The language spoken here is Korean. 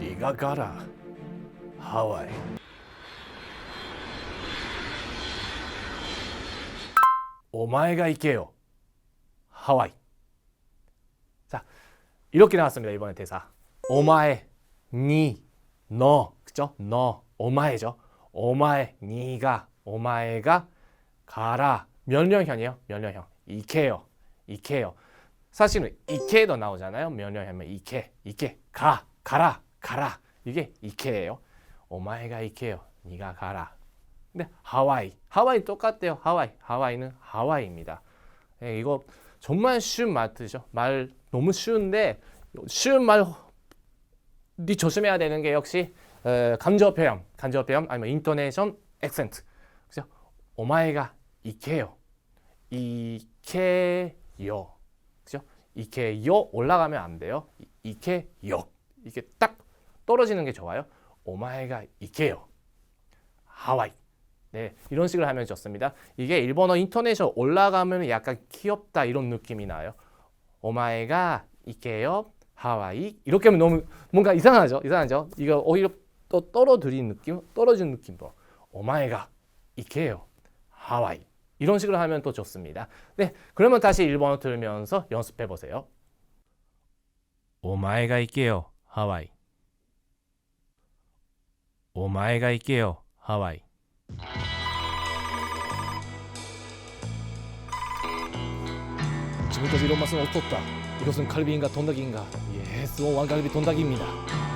네가 가라 하와이. 오마에가 있게요 하와이. 자 이렇게 나왔습니다 이번에 대사. 오마에 니너. 그죠 너 오마에죠. 오마에 니가 오마에가 가라. 면령형이에요 면령형. 이케요 이케요. 사실은 이케도 나오잖아요. 면령하면 이케, 이케, 가, 가라, 가라. 이게 이케예요. 오마에가 이케요. 니가 가라. 근데 하와이, 하와이 똑같대요. 하와이, 하와이는 하와이입니다. 예, 이거 정말 쉬운 말투죠. 말 너무 쉬운데 쉬운 말이 조심해야 되는 게 역시 에, 감정 표현, 감정 표현 아니면 인토네이션, 액센트. 그죠? 오마에가 이케요. 이케요. 그죠? 이케요 올라가면 안 돼요. 이- 이케요. 이게 딱 떨어지는 게 좋아요. 오마에가 이케요. 하와이. 네, 이런 식으로 하면 좋습니다. 이게 일본어 인터넷에 올라가면 약간 귀엽다 이런 느낌이 나요. 오마에가 이케요 하와이 이렇게 하면 너무 뭔가 이상하죠? 이상하죠? 이거 오히려 또 떨어뜨린 느낌, 떨어진 느낌도. 오마에가 이케요 하와이 이런 식으로 하면 또 좋습니다. 네, 그러면 다시 일본어 들으면서 연습해 보세요. 오마에가 이케요 하와이. 오마에가 이케요 하와이. 지금까지 이런 맛은 어떻다. 이것은 칼비인가 돈닭인가? 예스, 왕갈비 돈닭입니다.